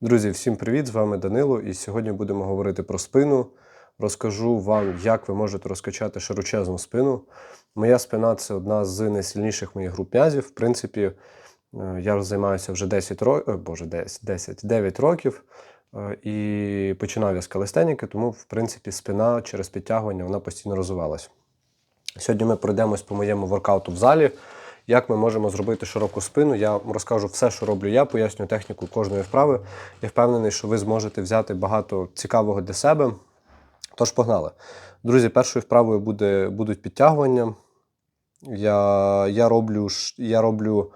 Друзі, всім привіт! З вами Данило, і сьогодні будемо говорити про спину. Розкажу вам, як ви можете розкачати широчезну спину. Моя спина це одна з найсильніших моїх груп м'язів. В принципі, е, я займаюся вже 10 років, боже, 10, 10, 9 років. е, І починав я з калистеніки, тому, в принципі, спина через підтягування вона постійно розвивалась. Сьогодні ми пройдемось по моєму воркауту в залі. Як ми можемо зробити широку спину? Я вам розкажу все, що роблю я, поясню техніку кожної вправи. Я впевнений, що ви зможете взяти багато цікавого для себе. Тож погнали. Друзі, першою вправою буде, будуть підтягування. Я, я роблю, я роблю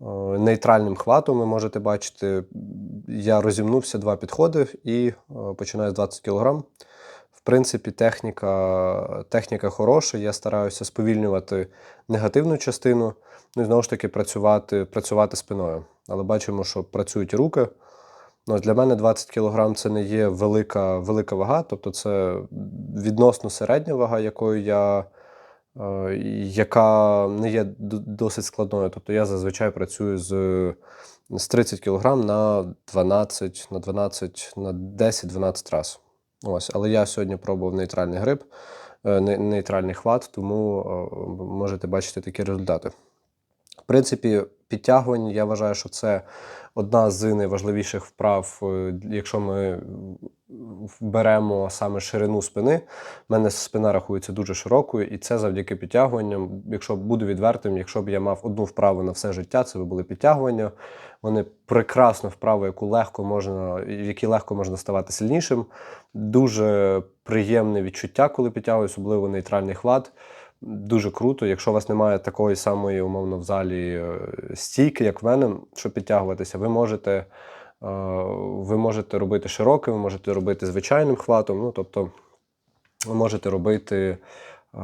е, нейтральним хватом, ви можете бачити. Я розімнувся два підходи і е, починаю з 20 кг. Принципі, техніка, техніка хороша. Я стараюся сповільнювати негативну частину, ну і знову ж таки працювати, працювати спиною. Але бачимо, що працюють руки. Ну, для мене 20 кг це не є велика, велика вага, тобто це відносно середня вага, якою я, е, яка не є досить складною. Тобто я зазвичай працюю з, з 30 кг на 12, на 12, на 10-12 разів. Ось, але я сьогодні пробував нейтральний гриб, е, нейтральний хват, тому е, можете бачити такі результати. В принципі, підтягування, я вважаю, що це одна з найважливіших вправ, е, якщо ми беремо саме ширину спини. У мене спина рахується дуже широкою, і це завдяки підтягуванням. Якщо буду відвертим, якщо б я мав одну вправу на все життя, це би були підтягування. Вони прекрасна вправа, яку легко можна, в якій легко можна ставати сильнішим. Дуже приємне відчуття, коли підтягую, особливо нейтральний хват. Дуже круто. Якщо у вас немає такої самої, умовно, в залі е, стійки, як в мене, щоб підтягуватися, ви можете, е, ви можете робити широким, ви можете робити звичайним хватом. Ну, тобто, ви можете робити, е,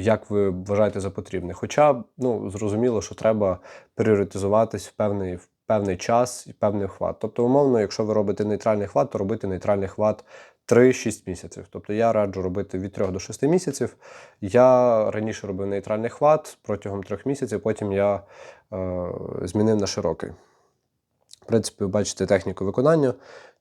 як ви вважаєте за потрібне. Хоча, ну, зрозуміло, що треба пріоритизуватись в певний, в певний час і певний хват. Тобто, умовно, якщо ви робите нейтральний хват, то робити нейтральний хват 3-6 місяців. Тобто я раджу робити від 3 до 6 місяців. Я раніше робив нейтральний хват протягом 3 місяців, потім я е, змінив на широкий. В принципі, бачите техніку виконання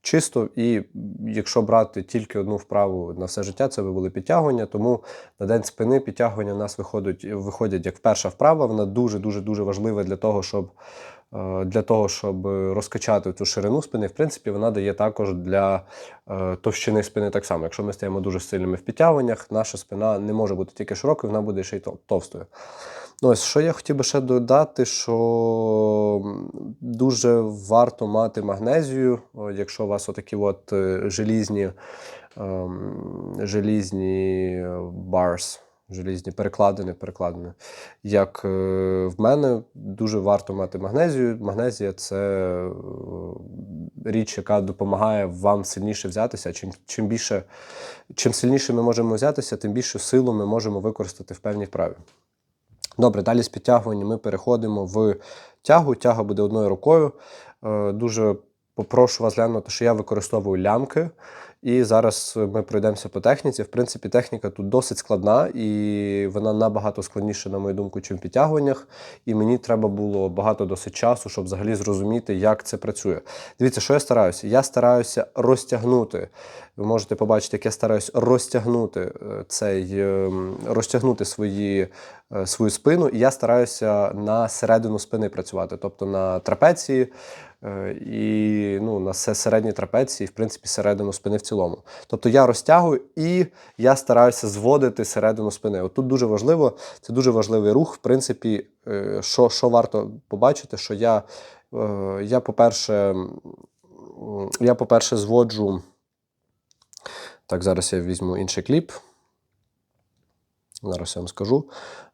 чисто, і якщо брати тільки одну вправу на все життя, це би були підтягування. Тому на день спини підтягування в нас виходять, виходять як перша вправа. Вона дуже дуже дуже важлива для того, щоб для того, щоб розкачати цю ширину спини. В принципі, вона дає також для е, товщини спини так само. Якщо ми стаємо дуже сильними в підтягуваннях, наша спина не може бути тільки широкою, вона буде ще й товстою. Ну, ось що я хотів би ще додати, що дуже варто мати магнезію, якщо у вас отакі от е, желізні, ем, желізні барс, желізні перекладини, перекладини. Як е, в мене дуже варто мати магнезію. Магнезія це е, річ, яка допомагає вам сильніше взятися. Чим, чим більше, чим сильніше ми можемо взятися, тим більшу силу ми можемо використати в певній вправі. Добре, далі з підтягування ми переходимо в тягу. Тяга буде одною рукою. Е, Дуже попрошу вас глянути, що я використовую лямки. І зараз ми пройдемося по техніці. В принципі, техніка тут досить складна, і вона набагато складніша, на мою думку, чим в підтягуваннях. І мені треба було багато досить часу, щоб взагалі зрозуміти, як це працює. Дивіться, що я стараюся? Я стараюся розтягнути. Ви можете побачити, як я стараюся розтягнути е, цей, ем, розтягнути свої, е, свою спину, і я стараюся на середину спини працювати, тобто на трапеції е, і ну, на середній трапеції, в принципі, середину спини в цілому. Тобто я розтягую і я стараюся зводити середину спини. От тут дуже важливо, це дуже важливий рух. В принципі, е, що, що варто побачити, що я, е, я по-перше, я, по-перше, зводжу. Так, зараз я візьму інший кліп. Зараз я вам скажу.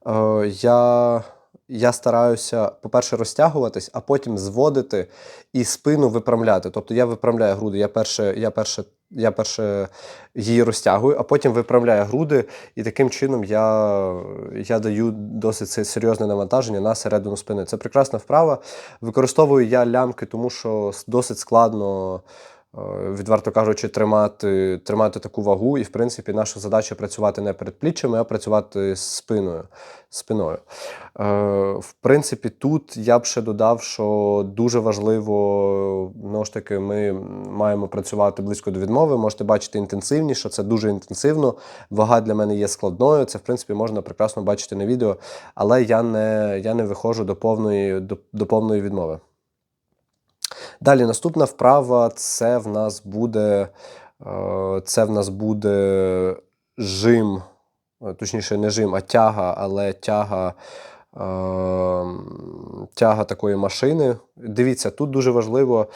Е, я, я стараюся, по-перше, розтягуватись, а потім зводити і спину випрямляти. Тобто я випрямляю груди. Я перше, я перше, я перше її розтягую, а потім виправляю груди, і таким чином я, я даю досить серйозне навантаження на середину спини. Це прекрасна вправа. Використовую я лямки, тому що досить складно відверто кажучи, тримати, тримати таку вагу. І, в принципі, наша задача працювати не перед пліччями, а працювати спиною. спиною. Е, В принципі, тут я б ще додав, що дуже важливо, ну ж таки, ми маємо працювати близько до відмови. Можете бачити інтенсивність, що це дуже інтенсивно. Вага для мене є складною. Це, в принципі, можна прекрасно бачити на відео, але я не, я не виходжу до повної, до, до повної відмови. Далі наступна вправа це в нас буде, е, це в нас буде жим, е, точніше, не жим, а тяга, але тяга. е, Тяга такої машини. Дивіться, тут дуже важливо,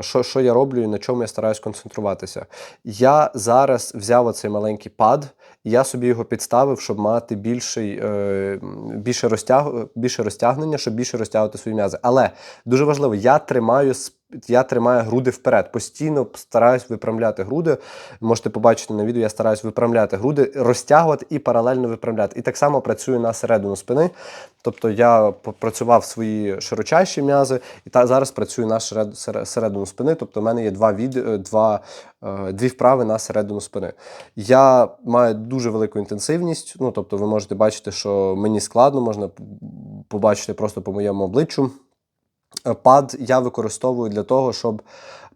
що, що я роблю і на чому я стараюсь концентруватися. Я зараз взяв оцей маленький пад, і я собі його підставив, щоб мати більший, більше, розтяг, більше розтягнення, щоб більше розтягувати свої м'язи. Але дуже важливо, я тримаю я тримаю груди вперед. Постійно стараюсь випрямляти груди. Можете побачити на відео, я стараюсь випрямляти груди, розтягувати і паралельно випрямляти. І так само працюю на середину спини. Тобто я попрацював свої широчайші м'язи, і та зараз працюю на середину спини. Тобто, в мене є два відео, два, е, дві вправи на середину спини. Я маю дуже велику інтенсивність. Ну тобто, ви можете бачити, що мені складно, можна побачити просто по моєму обличчю. Пад я використовую для того, щоб,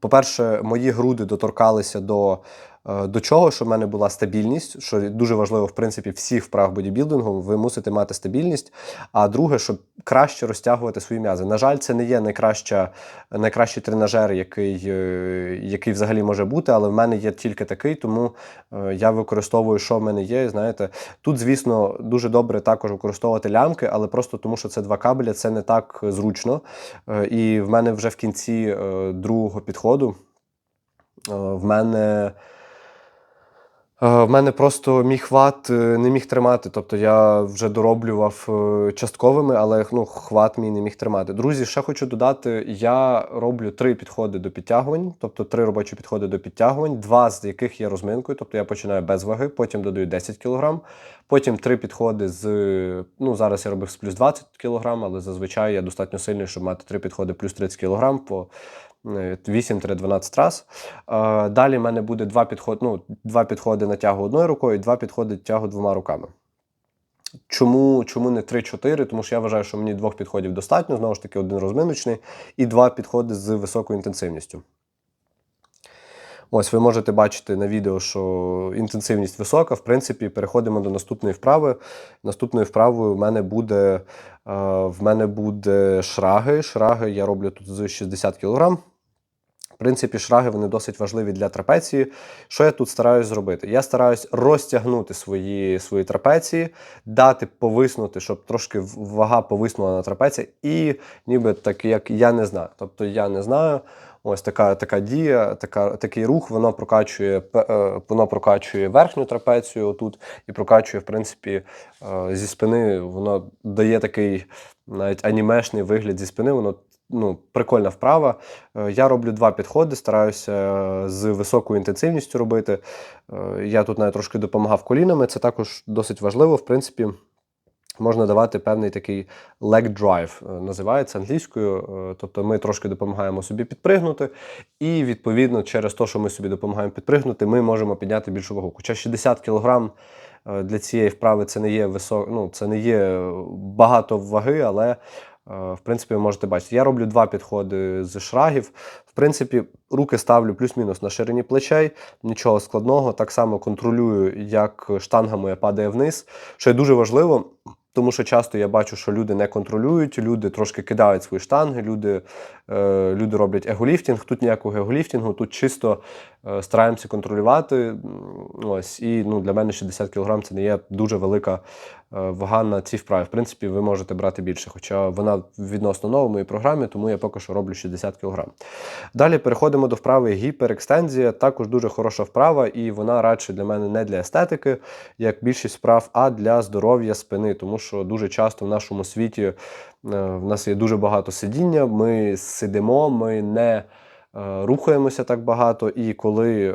по-перше, мої груди доторкалися до, до чого, щоб в мене була стабільність, що дуже важливо, в принципі, всіх вправ бодібілдингу, ви мусите мати стабільність. А друге, щоб краще розтягувати свої м'язи. На жаль, це не є найкраща, найкращий тренажер, який, е, який взагалі може бути, але в мене є тільки такий, тому е, я використовую, що в мене є. Знаєте, тут, звісно, дуже добре також використовувати лямки, але просто тому, що це два кабеля, це не так зручно. Е, І в мене вже в кінці е, другого підходу е, в мене. Е, В мене просто мій хват е, не міг тримати. Тобто я вже дороблював е, частковими, але ну, хват мій не міг тримати. Друзі, ще хочу додати: я роблю три підходи до підтягувань, тобто три робочі підходи до підтягувань, два з яких є розминкою. Тобто я починаю без ваги, потім додаю 10 кг, потім три підходи з. Ну, зараз я робив з плюс 20 кг, але зазвичай я достатньо сильний, щоб мати три підходи плюс 30 кг по 8-12 раз. Е, Далі в мене буде два підходи, ну, два підходи на тягу одною рукою, і два підходи тягу двома руками. Чому, чому не 3-4? Тому що я вважаю, що мені двох підходів достатньо, знову ж таки, один розминочний і два підходи з високою інтенсивністю. Ось ви можете бачити на відео, що інтенсивність висока. В принципі, переходимо до наступної вправи. Наступною вправою в мене буде, е, в мене буде шраги. Шраги я роблю тут з 60 кг. В принципі, шраги вони досить важливі для трапеції. Що я тут стараюсь зробити? Я стараюсь розтягнути свої, свої трапеції, дати повиснути, щоб трошки вага повиснула на трапеції, і ніби так, як я не знаю. Тобто я не знаю. Ось така, така дія, така, такий рух, воно прокачує, е, воно прокачує верхню трапецію отут і прокачує, в принципі, е, зі спини. Воно дає такий навіть анімешний вигляд зі спини. Воно ну, прикольна вправа. Е, Я роблю два підходи, стараюся з високою інтенсивністю робити. Я тут навіть трошки допомагав колінами. Це також досить важливо. В принципі, можна давати певний такий leg drive, е, називається англійською. Е, Тобто ми трошки допомагаємо собі підпригнути, і відповідно через те, що ми собі допомагаємо підпригнути, ми можемо підняти більшу вагу. Хоча 60 кг е, для цієї вправи це не є висок... ну, це не є багато ваги, але. В принципі, ви можете бачити. Я роблю два підходи з шрагів. В принципі, руки ставлю плюс-мінус на ширині плечей, нічого складного. Так само контролюю, як штанга моя падає вниз, що дуже важливо. Тому що часто я бачу, що люди не контролюють, люди трошки кидають свої штанги, люди, е, люди роблять еголіфтінг. Тут ніякого еголіфтінгу, тут чисто е, стараємося контролювати. Ось, і ну, для мене 60 кг це не є дуже велика вага на цій вправі. В принципі, ви можете брати більше, хоча вона відносно нова в моїй програмі, тому я поки що роблю 60 кг. Далі переходимо до вправи гіперекстензія. Також дуже хороша вправа, і вона радше для мене не для естетики, як більшість вправ, а для здоров'я спини. Тому що дуже часто в нашому світі е, в нас є дуже багато сидіння, ми сидимо, ми не е, рухаємося так багато, і коли е,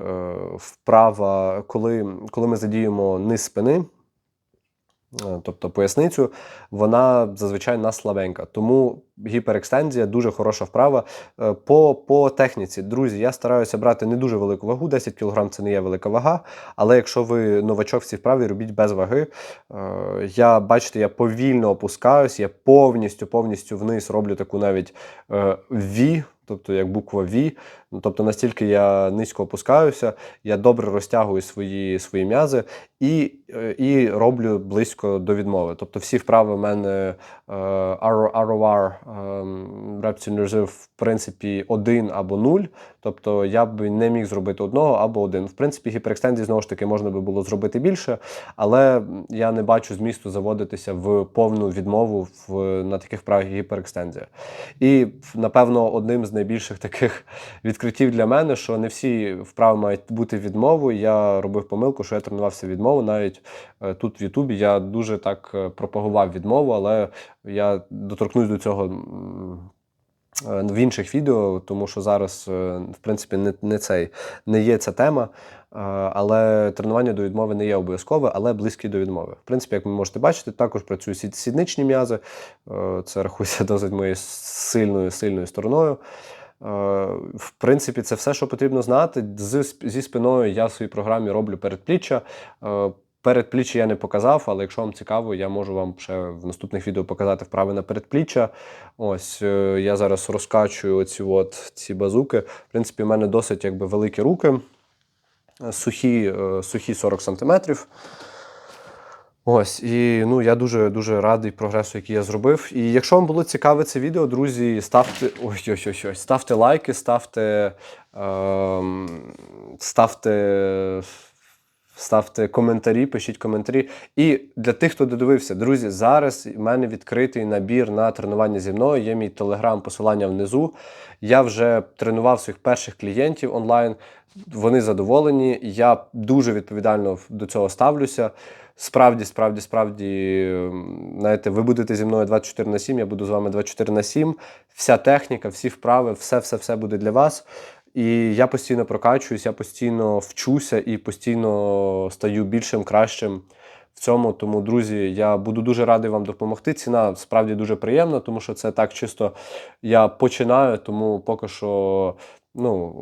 вправа, коли, коли ми задіємо низ спини. Е, тобто поясницю, вона зазвичай на слабенька. Тому гіперекстензія дуже хороша вправа. Е, По, по техніці, друзі, я стараюся брати не дуже велику вагу, 10 кг це не є велика вага. Але якщо ви новачок в цій вправі, робіть без ваги. Е, Я бачите, я повільно опускаюсь, я повністю повністю вниз роблю таку навіть V, тобто як буква V. Ну, Тобто настільки я низько опускаюся, я добре розтягую свої, свої м'язи і, і роблю близько до відмови. Тобто всі вправи в мене ROR, Reps Reserve, в принципі, один або нуль. Тобто я б не міг зробити одного або один. В принципі, гіперекстензії знову ж таки можна би було зробити більше, але я не бачу змісту заводитися в повну відмову в, на таких вправах гіперекстензія. І напевно одним з найбільших таких відкриттів для мене, що не всі вправи мають бути відмовою. Я робив помилку, що я тренувався відмову. Навіть е, тут в Ютубі я дуже так е, пропагував відмову, але я доторкнусь до цього. Е, В інших відео, тому що зараз, е, в принципі, не, не цей не є ця тема. Е, Але тренування до відмови не є обов'язкове, але близьке до відмови. В принципі, як ви можете бачити, також працюють сід- сідничні м'язи. Це рахується досить моєю сильною сильною стороною. В принципі, це все, що потрібно знати. Зі спиною я в своїй програмі роблю передпліччя. Е, Передпліччя я не показав, але якщо вам цікаво, я можу вам ще в наступних відео показати вправи на передпліччя. Ось е, я зараз розкачую оці от ці базуки. В принципі, в мене досить якби великі руки, е, сухі, е, сухі 40 сантиметрів. Ось, і ну я дуже дуже радий прогресу, який я зробив. І якщо вам було цікаве це відео, друзі, ставте ой, ой, ой, ой, ставте лайки, ставте, ем, ставте, ставте коментарі, пишіть коментарі. І для тих, хто додивився, друзі, зараз в мене відкритий набір на тренування зі мною. Є мій телеграм, посилання внизу. Я вже тренував своїх перших клієнтів онлайн. Вони задоволені. Я дуже відповідально до цього ставлюся. Справді, справді, справді, ем, знаєте, ви будете зі мною 24 на 7, я буду з вами 24 на 7. Вся техніка, всі вправи, все, все, все буде для вас. І я постійно прокачуюсь, я постійно вчуся і постійно стаю більшим, кращим в цьому. Тому, друзі, я буду дуже радий вам допомогти. Ціна справді дуже приємна, тому що це так чисто я починаю, тому поки що ну,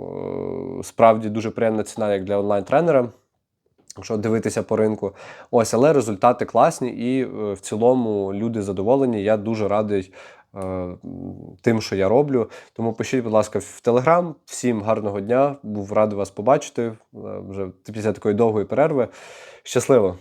е, справді дуже приємна ціна як для онлайн-тренера. Якщо дивитися по ринку, ось, але результати класні, і е, в цілому люди задоволені. Я дуже радий тим, що я роблю. Тому пишіть, будь ласка, в Телеграм. Всім гарного дня. Був радий вас побачити е, вже після такої довгої перерви. Щасливо!